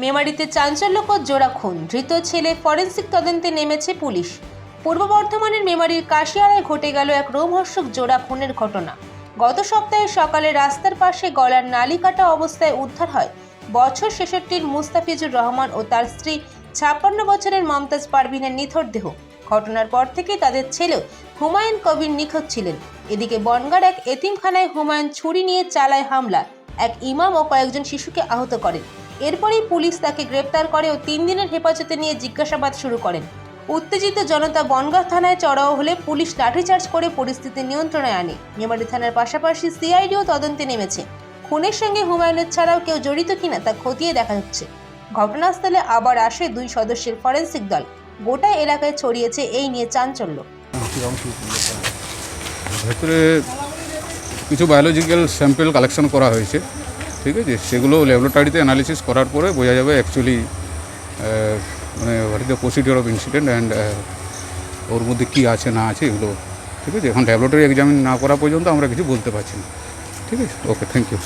মেমারিতে চাঞ্চল্যকর জোড়া খুন। ধৃত ছেলে ফরেন্সিক তদন্তে নেমেছে পুলিশ। পূর্ব বর্ধমানের মেমারির কাশিয়ারায় ঘটে গেল এক রোমহর্ষক জোড়া খুনের ঘটনা। গত সপ্তাহে সকালে রাস্তার পাশে গলার নালি কাটা অবস্থায় উদ্ধার হয় বছর ছেষট্টির মুস্তাফিজুর রহমান ও তার স্ত্রী ছাপ্পান্ন বছরের মমতাজ পারভিনের নিথর দেহ। ঘটনার পর থেকে তাদের ছেলেও হুমায়ুন কবির নিখোঁজ ছিলেন। এদিকে বনগার এক এতিমখানায় হুমায়ুন ছুরি নিয়ে চালায় হামলা। এক ইমাম ও কয়েকজন শিশুকে আহত করেন। এরপরেই পুলিশ তাকে গ্রেপ্তার করে ও তিন দিনের হেফাজতে নিয়ে জিজ্ঞাসাবাদ শুরু করেন। উত্তেজিত জনতা বনগাঁ থানায় চড়াও হলে পুলিশ লাঠিচার্জ করে পরিস্থিতি নিয়ন্ত্রণে আনে। মেমারি থানার পাশাপাশি সিআইডিও তদন্তে নেমেছে। খুনের সঙ্গে হুমায়ুনের ছাড়াও কেউ জড়িত কিনা তা খতিয়ে দেখা হচ্ছে। ঘটনাস্থলে আবার আসে দুই সদস্যের ফরেন্সিক দল। গোটা এলাকায় ছড়িয়েছে এই নিয়ে চাঞ্চল্য। কিছু বায়োলজিক্যাল স্যাম্পেল কালেকশন করা হয়েছে, ঠিক আছে? সেগুলো ল্যাবরেটরিতে অ্যানালিসিস করার পরে বোঝা যাবে অ্যাকচুয়ালি মানে what is the procedure of incident and ওর মধ্যে কী আছে, না আছে, এগুলো, ঠিক আছে? এখন ল্যাবরেটরি এক্সামিন না করা পর্যন্ত আমরা কিছু বলতে পারছি না, ঠিক আছে? Okay thank you